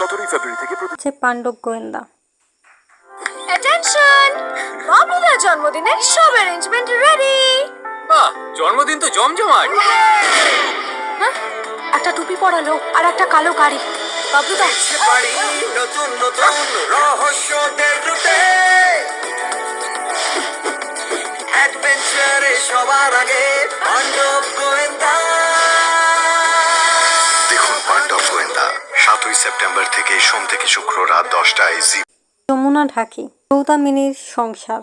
সতেরোই ফেব্রুয়ারি থেকে প্রতি পাণ্ডব গোয়েন্দা। অ্যাটেনশন বাবলুদার জন্মদিনের সব অ্যারেঞ্জমেন্ট রেডি বাহ জন্মদিন তো জমজমাট। একটা টুপি পরালো আর একটা কালো গাড়ি। বাবলুদা পারি নতুন নতুন রহস্যদের রুটে অ্যাডভেঞ্চারে সবার আগে পাণ্ডব সাতই সেপ্টেম্বর থেকে সোম থেকে শুক্র রাত দশটায় জি যমুনা ঢাকি সৌদামিনীর সংসার।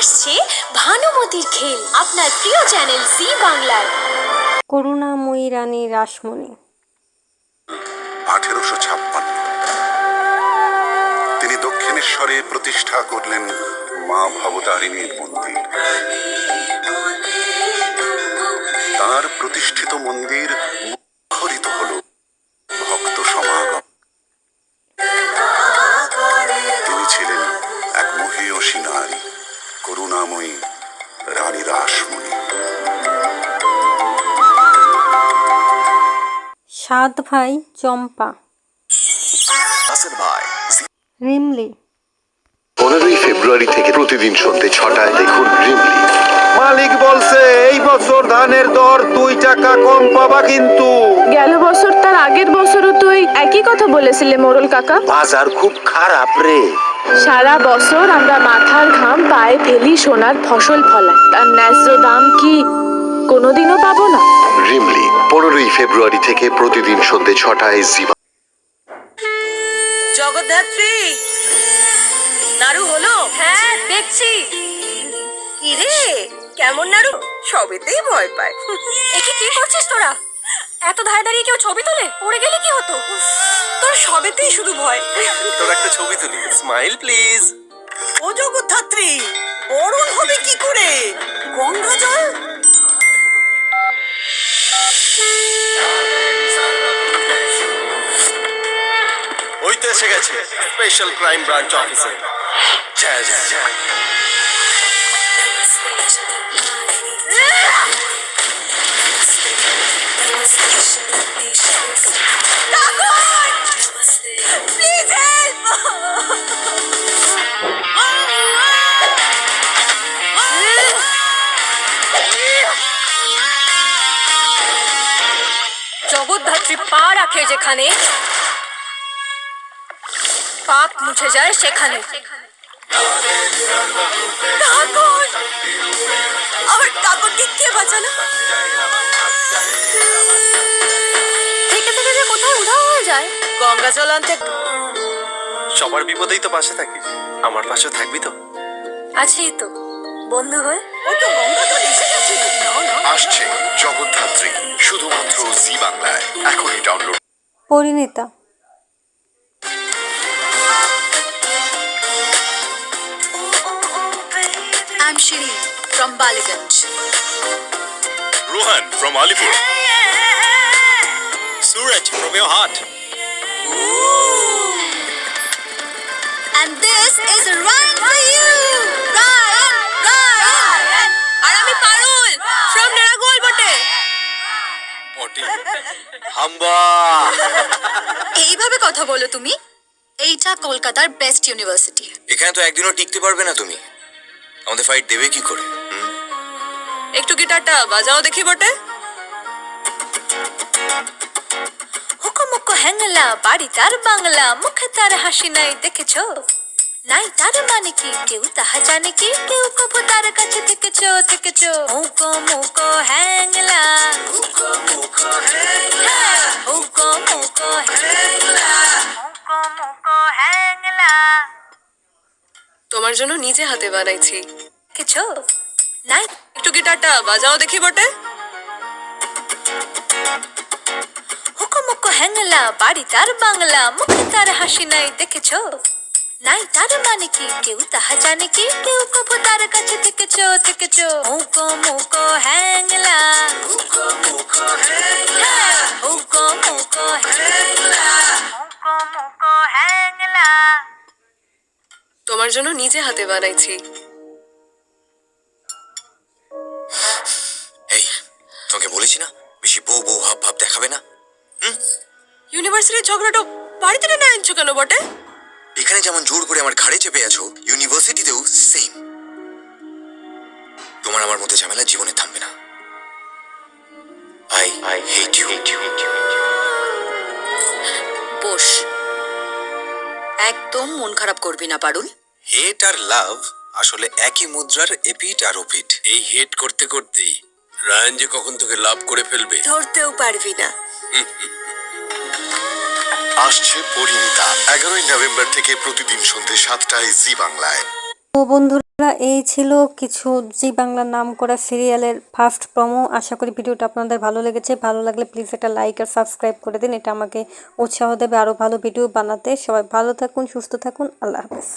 আসছে ভানুমতির খেল আপনার প্রিয় চ্যানেল জি বাংলায় করুণাময়ী রানী রাসমণি। আঠেরোশো ছাপ্পান্ন। তিনি দক্ষিণেশ্বরে প্রতিষ্ঠা করলেন মা ভবতারিণীর মন্দির। তার প্রতিষ্ঠিত মন্দির রানী সাত ভাই চম্পা। রিমলি। পনেরোই ফেব্রুয়ারি থেকে প্রতিদিন সন্ধ্যে ছটায় দেখুন রিমলি। মালিক বলছে এই বছর ধানের দর দুই টাকা কম পাবা কিন্তু। গেল বছর তার আগের বছরও তুই একই কথা বলেছিলে মোরল কাকা। বাজার খুব খারাপ রে। সারা বছর আমরা মাথার ঘাম পায়ে ফেলি সোনার ফসল ফলাই। তার ন্যায্য দাম কি কোনোদিনও পাবো না? রিমলি পনেরোই ফেব্রুয়ারি থেকে প্রতিদিন সন্ধ্যে ছটায় জি জগদ্ধাত্রী নাড়ু হলো? হ্যাঁ দেখছি। কি রে? কেমন নাড়ু সবেতেই ভয় পায়। একে কি করছিস তোরা? এত ধারে দাঁড়িয়ে কেউ ছবি তোলে? পড়ে গেলে কি হতো? তোর সবেতেই শুধু ভয়। তোর একটা ছবি তুলি। Smile please. ও জগদ্ধাত্রী বরণ হবে কি করে? গঙ্গা জল? ওই তো এসে গেছে স্পেশাল ক্রাইম ব্রাঞ্চ অফিসে প্লিজ হেল্প জগদ্ধাত্রী পা রাখে যেখানে। পাপ মুছে যায় সেখানে। ঠাকুর আমার ঠাকুরকে কে বাঁচালো? থেকে থেকে যে কোথায় উধাও হয়ে যায় গঙ্গা জল আনতে সবার বিপদেই তো পাশে থাকিস আমার পাশেও থাকবি তো? আছেই তো বন্ধু হয়ে। ও তো গঙ্গা জল এসে গেছে। না না আসছে জগদ্ধাত্রী শুধুমাত্র জি বাংলায়। এখনই download Parineeta Shiri from Baliganj. Rohan from Alipur. Suraj from your heart And this is Ryan for you. Ryan, Ryan. আর আমি পারুল from নারাগোল বটে। পটি হাম্বা। এইভাবে কথা বলো তুমি। এইটা কলকাতার বেস্ট ইউনিভার্সিটি এখানে তো একদিনও টিকতে পারবে না তুমি। আমাদের ফাইট দেবে কি করে? একটু গিটারটা বাজাও দেখি বটে। হুকুমুক হ্যাংলা বাড়ি তার বাংলা মুখে তার হাসি নাই দেখেছ? নাই তার মানে কি কেউ তাহা জানে কি কেউ কবু তার কাছে থেকেছো থেকেছো। মুকো মুকো হ্যাংলা। মুকো মুকো হ্যাংলা। মুকো মুকো হ্যাংলা। মুকো মুকো হ্যাংলা। তোমার জন্য নিজে হাতে বানাইছি। দেখেছ? নাই? একটু গিটারটা বাজাও দেখি বটে। হুকুমুকু হ্যাংলা বাড়ি তার বাংলা মুখে তার হাসি নাই দেখেছ? নাই তার মানে কি? কেউ তাহা জানে কি? কেউ কবু তার কাছে থেকেছো থেকেছো। মুকো মুকো হ্যাংলা। হ্যাংলা মুকো মুকো হ্যাংলা। তোমার জন্য নিজে হাতে বানাইছি। বলেছি না? বেশি বউ বউ হাব ভাব দেখাবে না। ইউনিভার্সিটির ঝগড়াটা বাড়িতে টেনে আনছো কেন বটে? এখানে যেমন জোর করে আমার ঘাড়ে চেপে আছো ইউনিভার্সিটিতেও সেম তোমার আমার মধ্যে ঝামেলা জীবনে থামবে না। I I hate you boss একদম মন খারাপ করবি না পারুল। হেট আর লাভ আসলে একই মুদ্রার এপিট আর ওপিট এই হেট করতে করতেই রায়ান যে কখন তোকে লাভ করে ফেলবে? ধরতেও পারবি না। আসছে পরিণীতা এগারোই নভেম্বর থেকে প্রতিদিন সন্ধ্যে সাতটায় জি বাংলায়। তো বন্ধুরা এই ছিল কিছু জি বাংলার নাম করা সিরিয়ালের ফার্স্ট প্রমো। আশা করি ভিডিওটা আপনাদের ভালো লেগেছে। ভালো লাগলে প্লিজ একটা লাইক আর সাবস্ক্রাইব করে দিন। এটা আমাকে উৎসাহ দেবে আরও ভালো ভিডিও বানাতে। সবাই ভালো থাকুন সুস্থ থাকুন। আল্লাহ হাফেজ।